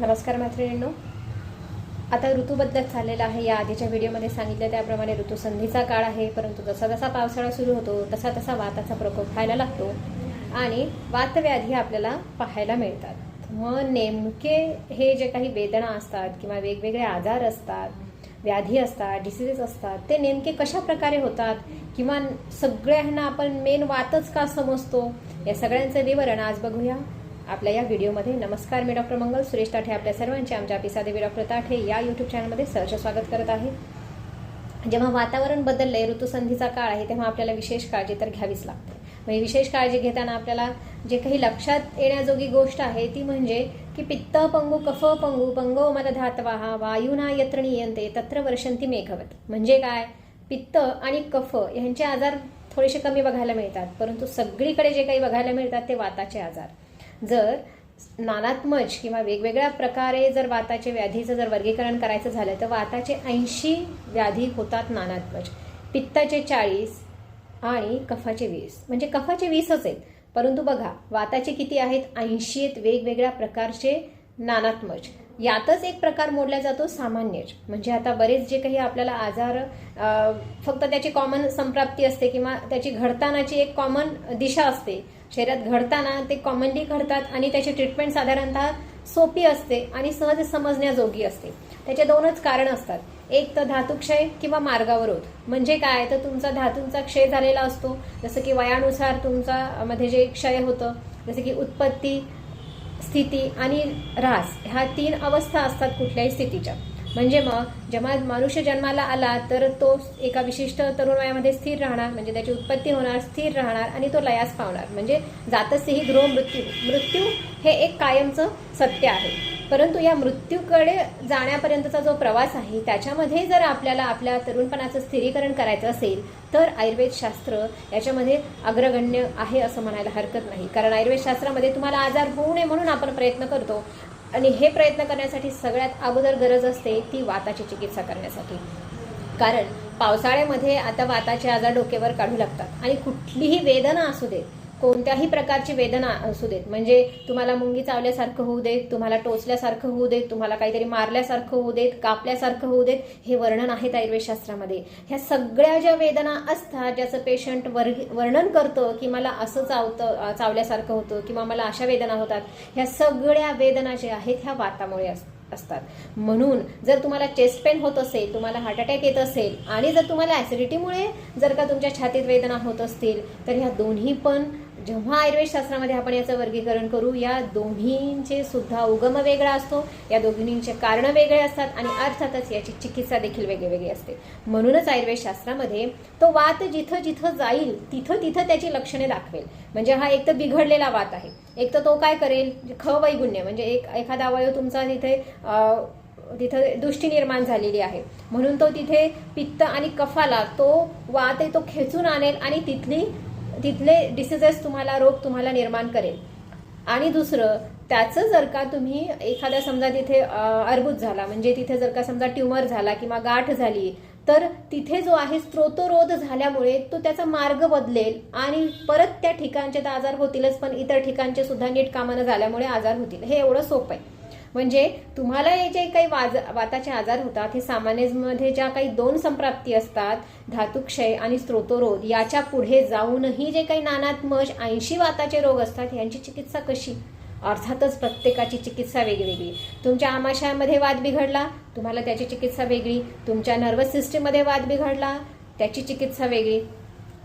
नमस्कार मैत्रिणींनो. आता ऋतू बदलत चाललेला आहे. या आधीच्या व्हिडिओमध्ये सांगितलं त्याप्रमाणे ऋतूसंधीचा काळ आहे. परंतु जसा जसा पावसाळा सुरू होतो तसा तसा वाताचा प्रकोप व्हायला लागतो. आणि वातव्याधी आपल्याला पाहायला मिळतात. मग नेमके हे जे काही वेदना असतात किंवा वेगवेगळे आजार असतात व्याधी असतात डिसिजेस असतात ते नेमके कशा प्रकारे होतात किंवा सगळ्यांना आपण मेन वातच का समजतो? या सगळ्यांचं विवरण आज बघूया. आपल्या या व्हिडिओमध्ये नमस्कार मी डॉक्टर मंगल सुरेश ताठे आपल्या सर्वांचे आमच्या पिसादेवी डॉक्टर ताठे या यूट्यूब चॅनलमध्ये सहज स्वागत करत आहे. जेव्हा वातावरण बदललंय ऋतुसंधीचा काळ आहे तेव्हा आपल्याला विशेष काळजी तर घ्यावीच लागते. म्हणजे विशेष काळजी घेताना आपल्याला जे काही लक्षात येण्याजोगी गोष्ट आहे ती म्हणजे की पित्त पंगू कफ पंगू पंगो मदधातवाहा वायुना यत्र नियंते तत्र वर्षंती मेघवत. म्हणजे काय? पित्त आणि कफ यांचे आजार थोडेसे कमी बघायला मिळतात परंतु सगळीकडे जे काही बघायला मिळतात ते वाताचे आजार. जर नानात्मज किंवा वेगवेगळ्या प्रकारे जर वाताचे व्याधीचं जर वर्गीकरण करायचं झालं तर वाताचे ऐंशी व्याधी होतात नानात्मज. पित्ताचे चाळीस आणि कफाचे वीस. म्हणजे कफाचे वीसच आहेत. परंतु बघा वाताचे किती आहेत? ऐंशी आहेत. वेगवेगळ्या प्रकारचे नानात्मज. यातच एक प्रकार मोडला जातो सामान्यज. म्हणजे आता बरेच जे काही आपल्याला आजार फक्त त्याची कॉमन संप्राप्ती असते किंवा त्याची घडतानाची एक कॉमन दिशा असते. शरीरात घडताना ते कॉमनली घडतात आणि त्याची ट्रीटमेंट साधारणतः सोपी असते आणि सहज समजण्याजोगी असते. त्याचे दोनच कारण असतात. एक तर धातुक्षय किंवा मार्गावरोध. म्हणजे काय? तर तुमचा धातूंचा क्षय झालेला असतो. जसं की वयानुसार तुमचा मध्ये जे क्षय होतं जसं की उत्पत्ती स्थिती आणि ऱ्हास ह्या तीन अवस्था असतात कुठल्याही स्थितीच्या. म्हणजे मग जेव्हा मनुष्य जन्माला आला तर तो एका विशिष्ट तरुण वयामध्ये स्थिर राहणार म्हणजे त्याची उत्पत्ती होणार स्थिर राहणार आणि तो लयास पावणार. म्हणजे जातसेही ध्रुव मृत्यू. मृत्यू हे एक कायमचं सत्य आहे. परंतु या मृत्यूकडे जाण्यापर्यंतचा जो प्रवास आहे त्याच्यामध्ये जर आपल्याला आपल्या तरुणपणाचं स्थिरीकरण करायचं असेल तर आयुर्वेद शास्त्र याच्यामध्ये अग्रगण्य आहे असं म्हणायला हरकत नाही. कारण आयुर्वेद शास्त्रामध्ये तुम्हाला आजार होऊ नये म्हणून आपण प्रयत्न करतो आणि हे प्रयत्न करण्यासाठी सगळ्यात अगोदर गरज असते ती वाताची चिकित्सा करण्यासाठी. कारण पावसाळ्यामध्ये आता वाताचे आजार डोक्यावर काढू लागतात आणि कुठलीही वेदना असू देत कोणत्याही प्रकारची वेदना असू देत. म्हणजे तुम्हाला मुंगी चावल्यासारखं होऊ देत तुम्हाला टोचल्यासारखं होऊ देत तुम्हाला काहीतरी मारल्यासारखं होऊ देत कापल्यासारखं होऊ देत हे वर्णन आहेत आयुर्वेदशास्त्रामध्ये. ह्या सगळ्या ज्या वेदना असतात ज्याचं पेशंट वर्णन करतं की मला असं चावतं चावल्यासारखं होतं किंवा मला अशा वेदना होतात ह्या सगळ्या वेदना ज्या आहेत ह्या वातामुळे असतात असतात. म्हणून जर तुम्हाला चेस्ट पेन होत असेल तुम्हाला हार्ट अटॅक येत असेल आणि जर तुम्हाला ऍसिडिटीमुळे जर का तुमच्या छातीत वेदना होत असतील तर ह्या दोन्ही पण जेव्हा आयुर्वेद शास्त्रामध्ये आपण याचं वर्गीकरण करू या दोन्हींचे सुद्धा उगम वेगळा असतो या दोन्हींचे कारण वेगळे असतात आणि अर्थातच याची चिकित्सा देखील वेगळी वेगळी असते. म्हणूनच आयुर्वेद शास्त्रामध्ये तो वात जिथं जिथं जाईल तिथं तिथं त्याची लक्षणे दाखवेल. म्हणजे हा एक तर बिघडलेला वात आहे. एक तर तो काय करेल? ख वैगुण्य म्हणजे एक एखादा अवयव तुमचा तिथे तिथं दृष्टी निर्माण झालेली आहे. म्हणून तो तिथे पित्त आणि कफाला तो वात आहे तो खेचून आणेल आणि तिथली तिथले डिसिजेस तुम्हाला रोग तुम्हाला निर्माण करेल. आणि दुसरं त्याचं जर का तुम्ही एखाद्या समजा तिथे अर्बुद झाला म्हणजे तिथे जर का समजा ट्युमर झाला किंवा गाठ झाली तर तिथे जो आहे स्त्रोतरोध झाल्यामुळे तो त्याचा मार्ग बदलेल आणि परत त्या ठिकाणचे तर आजार होतीलच पण इतर ठिकाणचे सुद्धा नीट कामानं झाल्यामुळे आजार होतील. हे एवढं सोपं आहे. म्हणजे तुम्हाला हे जे काही वाज वाताचे आजार होतात हे सामान्यमध्ये ज्या काही दोन संप्राप्ती असतात धातुक्षय आणि स्त्रोतोरोध याच्यापुढे जाऊनही जे काही नानात्मज ऐंशी वाताचे रोग असतात यांची चिकित्सा कशी? अर्थातच प्रत्येकाची चिकित्सा वेगवेगळी. तुमच्या आमाशयामध्ये वाद बिघडला तुम्हाला त्याची चिकित्सा वेगळी. तुमच्या नर्वस सिस्टीममध्ये वाद बिघडला त्याची चिकित्सा वेगळी.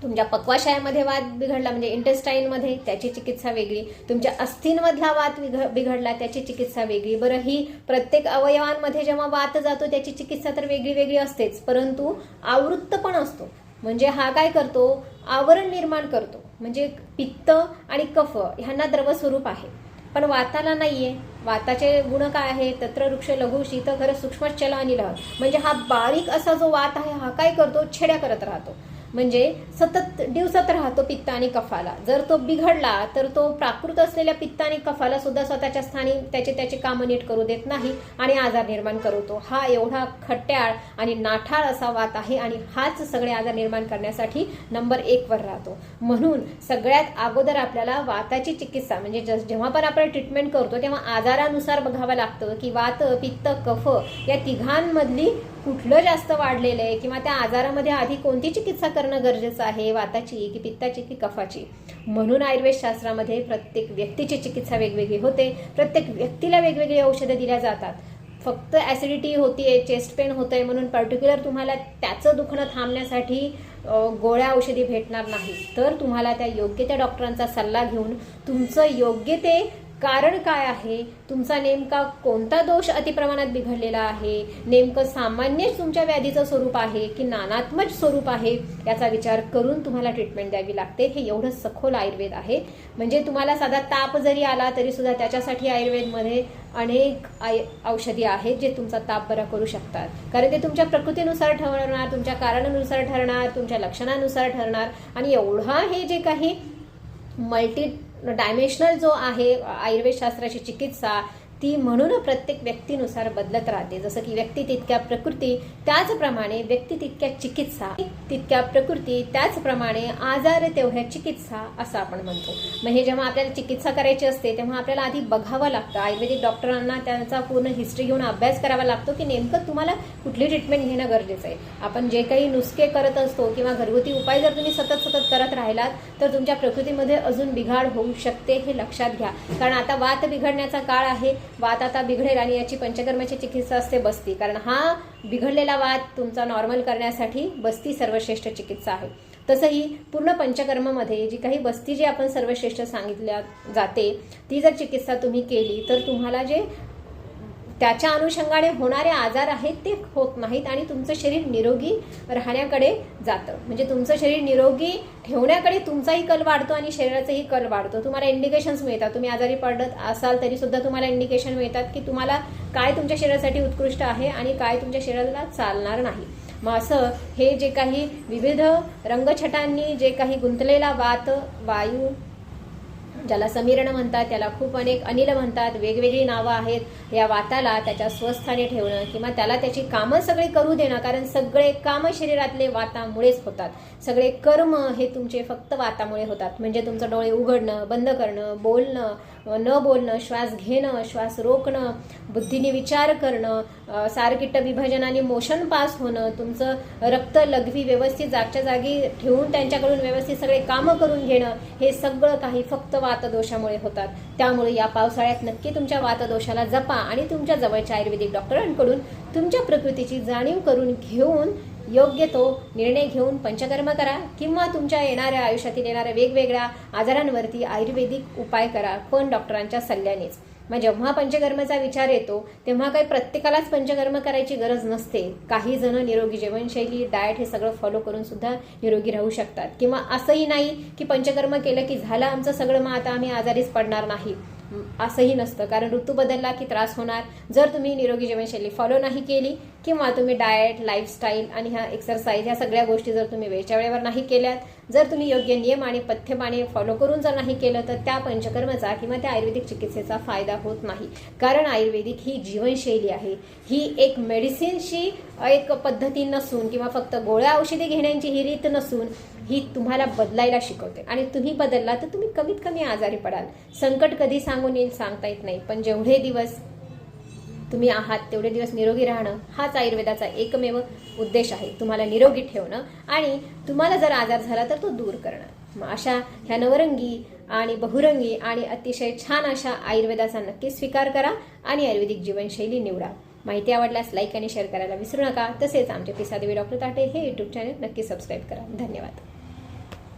तुमच्या पक्वाशयामध्ये वाद बिघडला म्हणजे इंटेस्टाईनमध्ये त्याची चिकित्सा वेगळी तुमच्या अस्थींमधला वाद बिघ- बिघडला त्याची चिकित्सा वेगळी. बरं ही प्रत्येक अवयवांमध्ये जेव्हा वात जातो त्याची चिकित्सा तर वेगळी वेगळी असतेच परंतु आवृत्त पण असतो. म्हणजे हा काय करतो? आवरण निर्माण करतो. म्हणजे पित्त आणि कफ ह्यांना द्रवस्वरूप आहे. पण वाताला नाहीये. वाताचे गुण काय आहे? तत्र वृक्ष लघु शीत खरं सूक्ष्म चल आणि लहर म्हणजे हा बारीक असा जो वात आहे हा काय करतो? छेड्या करत राहतो. म्हणजे सतत दिवसात राहतो पित्त आणि कफाला. जर तो बिघडला तर तो प्राकृत असलेल्या पित्त आणि कफाला सुद्धा स्वतःच्या स्थानी त्याचे त्याचे कामं नीट करू देत नाही आणि आजार निर्माण करवतो हा एवढा खट्याळ आणि नाठाळ असा वात आहे आणि हाच सगळे आजार निर्माण करण्यासाठी नंबर एक वर राहतो. म्हणून सगळ्यात अगोदर आपल्याला वाताची चिकित्सा म्हणजे जस- जेव्हा पण आपण ट्रीटमेंट करतो तेव्हा आजारानुसार बघावं लागतं की वात पित्त कफ या तिघांमधली कुठलं जास्त वाढलेलं आहे? किंवा त्या आजारामध्ये आधी कोणती चिकित्सा करणं गरजेचं आहे? वाताची की पित्ताची की कफाची? म्हणून आयुर्वेद शास्त्रामध्ये प्रत्येक व्यक्तीची चिकित्सा वेगवेगळी होते. प्रत्येक व्यक्तीला वेगवेगळी औषधं दिल्या जातात. फक्त ॲसिडिटी होतीये चेस्ट पेन होतंय म्हणून पर्टिक्युलर तुम्हाला त्याचं दुखणं थांबण्यासाठी गोळ्या औषधी भेटणार नाही. तर तुम्हाला त्या योग्य त्या डॉक्टरांचा सल्ला घेऊन तुमचं योग्य ते कारण काय आहे? तुमचा नेमका कोणता दोष अतिप्रमाणात बिघडलेला आहे? नेमकं सामान्य तुमच्या व्याधीचं स्वरूप आहे की नानात्मक स्वरूप आहे? याचा विचार करून तुम्हाला ट्रीटमेंट द्यावी लागते. हे एवढं सखोल आयुर्वेद आहे. म्हणजे तुम्हाला साधा ताप जरी आला तरी सुद्धा त्याच्यासाठी आयुर्वेदमध्ये अनेक आय औषधी आहेत जे तुमचा ताप बरा करू शकतात. कारण ते तुमच्या प्रकृतीनुसार ठरणार तुमच्या कारणानुसार ठरणार तुमच्या लक्षणानुसार ठरणार. आणि एवढा हे जे काही मल्टी डायमेन्शनल जो आहे आयुर्वेद शास्त्राची चिकित्सा ती म्हणून प्रत्येक व्यक्तीनुसार बदलत राहते. जसं की व्यक्ती तितक्या प्रकृती त्याचप्रमाणे व्यक्ती तितक्या चिकित्सा तितक्या प्रकृती त्याचप्रमाणे आजार तेवढ्या चिकित्सा असं आपण म्हणतो. मग हे जेव्हा आपल्याला चिकित्सा करायची असते तेव्हा आपल्याला आधी बघावं लागतं. आयुर्वेदिक डॉक्टरांना त्यांचा पूर्ण हिस्ट्री घेऊन अभ्यास करावा लागतो की नेमकं तुम्हाला कुठली ट्रीटमेंट घेणं गरजेचं आहे. आपण जे काही नुसके करत असतो किंवा घरगुती उपाय जर तुम्ही सतत सतत करत राहिलात तर तुमच्या प्रकृतीमध्ये अजून बिघाड होऊ शकते हे लक्षात घ्या. कारण आता वात बिघडण्याचा काळ आहे वात आता बिघडेल आणि याची पंचकर्माची चिकित्सा असते बस्ती. कारण हा बिघडलेला वात तुमचा नॉर्मल करण्यासाठी बस्ती सर्वश्रेष्ठ चिकित्सा आहे. तसंही पूर्ण पंचकर्मामध्ये जी काही बस्ती जी आपण सर्वश्रेष्ठ सांगितल्या जाते ती जर चिकित्सा तुम्ही केली तर तुम्हाला जे त्याच्या अनुषंगाने होणारे आजार आहेत ते होत नाहीत आणि तुमचं शरीर निरोगी राहण्याकडे जातं. म्हणजे तुमचं शरीर निरोगी ठेवण्याकडे तुमचाही कल वाढतो आणि शरीराचाही कल वाढतो. तुम्हाला इंडिकेशन्स मिळतात. तुम्ही आजारी पडत असाल तरी सुद्धा तुम्हाला इंडिकेशन मिळतात की तुम्हाला काय तुमच्या शरीरासाठी उत्कृष्ट आहे आणि काय तुमच्या शरीराला चालणार नाही. मग असं हे जे काही विविध रंगछटांनी जे काही गुंतलेला वात वायू ज्याला समीरण म्हणतात त्याला खूप अनेक अनिल म्हणतात वेगवेगळी नावं आहेत. या वाताला त्याच्या स्वस्थाने ठेवणं किंवा त्याला त्याची कामं सगळी करू देणं कारण सगळे कामं शरीरातले वातामुळेच होतात. सगळे कर्म हे तुमचे फक्त वातामुळे होतात. म्हणजे तुमचं डोळे उघडणं बंद करणं बोलणं न बोलणं श्वास घेणं श्वास रोखणं बुद्धीने विचार करणं अ, सारकिट्ट विभाजनाने मोशन पास होणं तुमचं रक्त लघवी व्यवस्थित जागच्या जागी ठेवून त्यांच्याकडून व्यवस्थित सगळे कामं करून घेणं हे सगळं काही फक्त वातदोषामुळे होतात. त्यामुळे या पावसाळ्यात नक्की तुमच्या वातदोषाला जपा आणि तुमच्या जवळच्या आयुर्वेदिक डॉक्टरांकडून तुमच्या प्रकृतीची जाणीव करून घेऊन योग्य तो निर्णय घेऊन पंचकर्म करा किंवा तुमच्या येणाऱ्या आयुष्यातील येणाऱ्या वेगवेगळ्या आजारांवरती आयुर्वेदिक उपाय करा. पण डॉक्टरांच्या सल्ल्यानेच. मग जेव्हा पंचकर्मचा विचार येतो तेव्हा काही प्रत्येकालाच पंचकर्म करायची गरज नसते. काही जण निरोगी जीवनशैली डाएट हे सगळं फॉलो करून सुद्धा निरोगी राहू शकतात. किंवा असंही नाही की पंचकर्म केलं की झालं आमचं सगळं मग आता आम्ही आजारीच पडणार नाही. असंही नसतं. कारण ऋतू बदलला की त्रास होणार. जर तुम्ही निरोगी जीवनशैली फॉलो नाही केली किंवा तुम्ही डाएट लाईफस्टाईल आणि ह्या एक्सरसाइज ह्या सगळ्या गोष्टी जर तुम्ही वेळच्या वेळेवर नाही केल्यात जर तुम्ही योग्य नियम आणि पथ्यमाने फॉलो करून जर नाही केलं तर त्या पंचकर्माचा किंवा त्या आयुर्वेदिक चिकित्सेचा फायदा होत नाही. कारण आयुर्वेदिक ही जीवनशैली आहे. ही एक मेडिसिनशी एक पद्धती नसून किंवा फक्त गोळ्या औषधी घेण्याची ही रीत नसून ही तुम्हाला बदलायला शिकवते. आणि तुम्ही बदलला तर तुम्ही कमीत कमी आजारी पडाल. संकट कधी सांगून येईल सांगता येत नाही. पण जेवढे दिवस तुम्ही आहात तेवढे दिवस निरोगी राहणं हाच आयुर्वेदाचा एकमेव उद्देश आहे. तुम्हाला निरोगी ठेवणं आणि तुम्हाला जर आजार झाला तर तो दूर करणं. मग अशा ह्या नवरंगी आणि बहुरंगी आणि अतिशय छान अशा आयुर्वेदाचा नक्की स्वीकार करा आणि आयुर्वेदिक जीवनशैली निवडा. माहिती आवडल्यास लाईक आणि शेअर करायला विसरू नका. तसेच आमचे पिसादेवी डॉक्टर ताटे हे यूट्यूब चॅनल नक्की सबस्क्राईब करा. धन्यवाद.